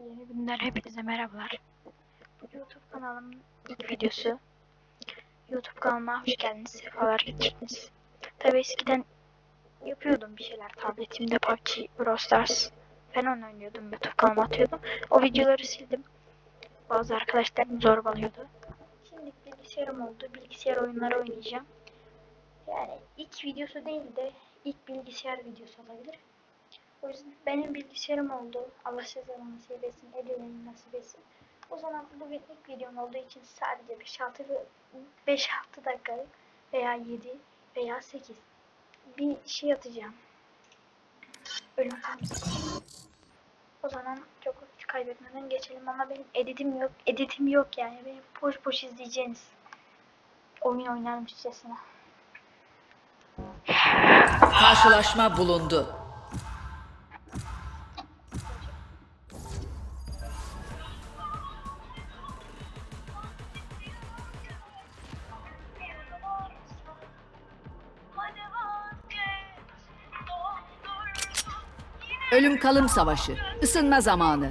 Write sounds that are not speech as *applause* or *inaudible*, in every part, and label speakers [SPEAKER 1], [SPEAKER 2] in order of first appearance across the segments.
[SPEAKER 1] Yeni günden hepinize merhabalar. Bu YouTube kanalımın ilk videosu. YouTube kanalıma hoş geldiniz. Sefalar getirdiniz. Tabi eskiden yapıyordum bir şeyler. Tabletimde PUBG, Brawl Stars falan oynuyordum. YouTube kanalıma atıyordum. O videoları sildim. Bazı arkadaşlarım zorbalıyordu. Şimdi bilgisayarım oldu. Bilgisayar oyunları oynayacağım. Yani ilk videosu değil de ilk bilgisayar videosu olabilir. O yüzden benim bilgisayarım oldu. Allah size nasip etsin, edinleyin nasip etsin. O zaman bugün ilk videom olduğu için sadece 5-6 5-6 dakikalık veya 7 veya 8 bir şey atacağım. Ölüm. O zaman çok kaybetmeden geçelim ama benim editim yok. Editim yok yani. Benim boş boş izleyeceğiniz oyun oynarmışçasına.
[SPEAKER 2] Karşılaşma bulundu. Ölüm kalım savaşı. Isınma zamanı.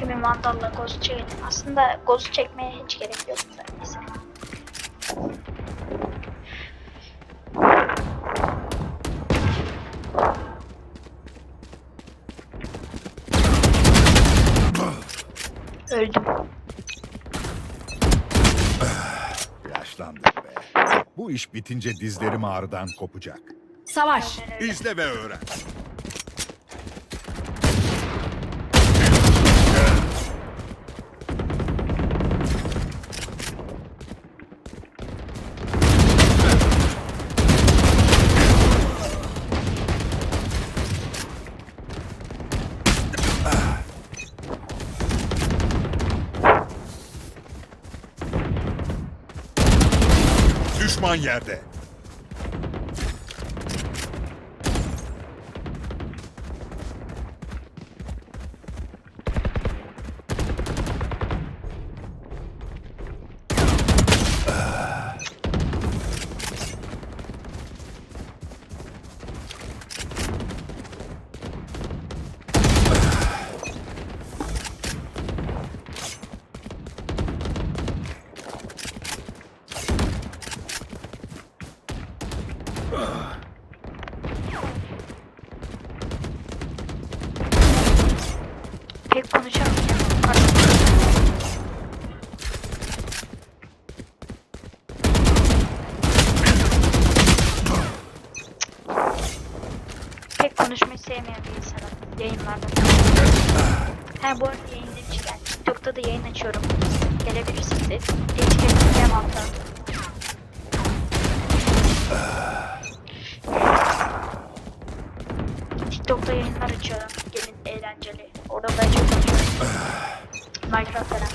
[SPEAKER 1] Hemen Vandal'la Ghost çekelim. Aslında Ghost çekmeye hiç gerek yok neyse. Öldüm.
[SPEAKER 3] Yaşlandık be. Bu iş bitince dizlerim ağrıdan kopacak.
[SPEAKER 2] Savaş.
[SPEAKER 3] İzle ve öğren. Düşman yerde.
[SPEAKER 1] Pek konuşamayacağım. Pek konuşmayı sevmeyen bir insanım yayınlarda. Ha bu arada yayın demişken TikTok'ta da yayın açıyorum. Gelebilirsiniz. Etiketleyeceğim altta. TikTok'ta yayınlar açıyorum. Eğlenceli. Orada da çok Minecraft falan.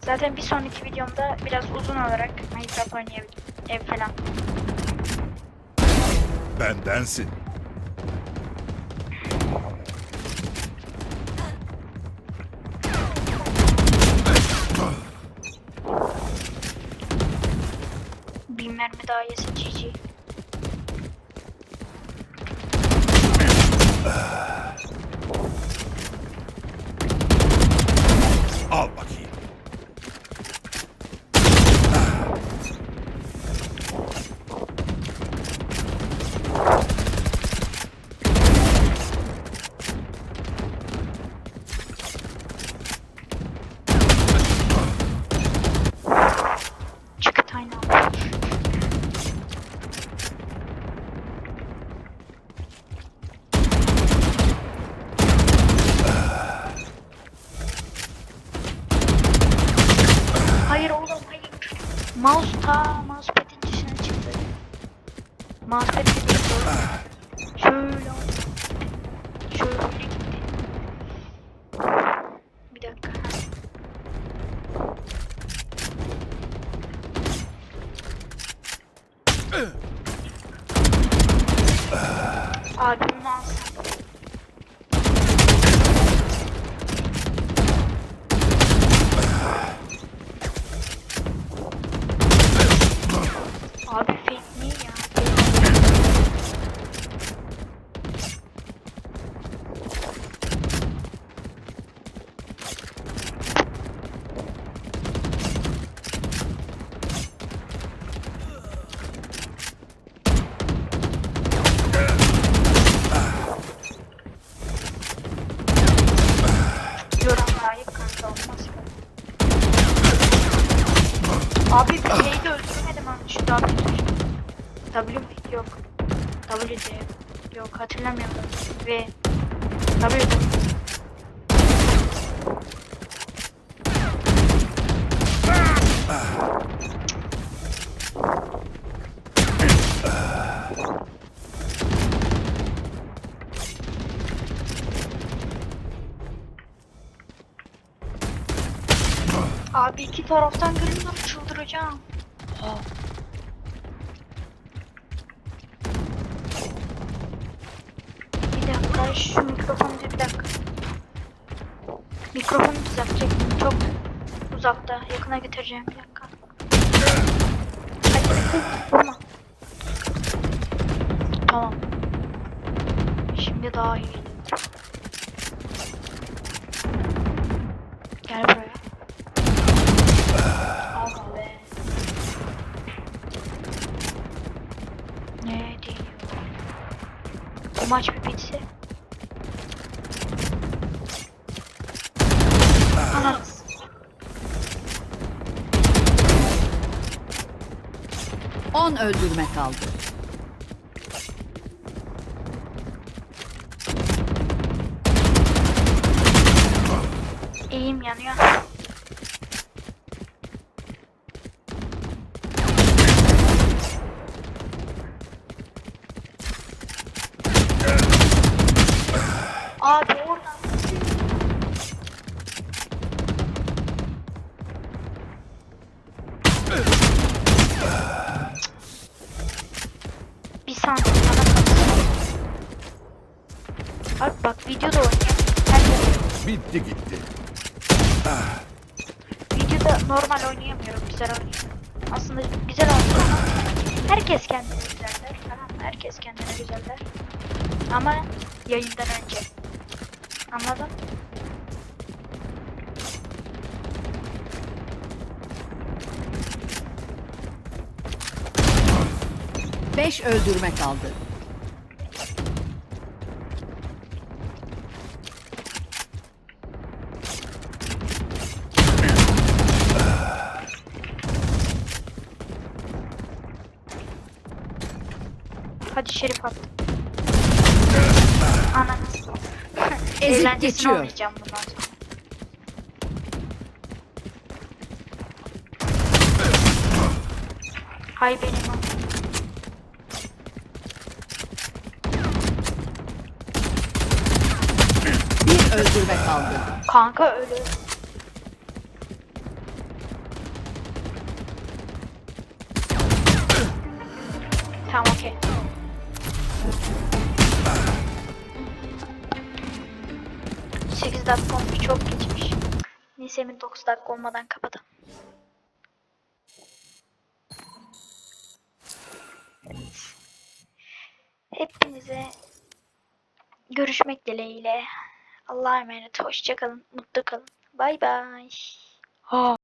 [SPEAKER 1] Zaten bir sonraki videomda biraz uzun olarak Minecraft oynayabilirim. Ev falan.
[SPEAKER 3] Bendensin.
[SPEAKER 1] Bir mermi daha yesin GG. Ta mousepad'in dışına çıktı. Mousepad doğru. Şöyle Şöyle gitti. Bir dakika. Abi bunu Hatırlamıyorum. V. W. Abi iki taraftan görüyorum çıldıracağım. Bir dakika şu mikrofonu bir dakika. Mikrofonu düzeltecektim çok uzakta yakına getireceğim bir dakika. Hadi vurma. Tamam. Şimdi daha iyi. Gel buraya. Alma be. Ne diyor? Bu maç bir bitse.
[SPEAKER 2] 10 öldürme kaldı.
[SPEAKER 1] İyiyim yanıyor. Saniye bana kalsın. Bak bak videoda. Herkes
[SPEAKER 3] Bitti gitti.
[SPEAKER 1] Videoda normal oynayamıyorum, güzel oynayamıyorum. Aslında güzel oynuyorum herkes kendine güzel der. Tamam? Herkes kendine güzel der. Ama yayından önce. Anladın?
[SPEAKER 2] Beş öldürme kaldı.
[SPEAKER 1] Hadi Şerif at. Ananı. *laughs*
[SPEAKER 2] Ezip
[SPEAKER 1] Eğlencesini
[SPEAKER 2] geçiyor.
[SPEAKER 1] oynayacağım bundan sonra. Hay benim o.
[SPEAKER 2] Öldürme kaldı.
[SPEAKER 1] Kanka ölü. Tamam okey. Sekiz dakika olmuş çok geçmiş. Mi 9 dakika olmadan kapatalım. Hepinize görüşmek dileğiyle. Allah'a emanet. Hoşça kalın. Mutlu kalın. Bay bay.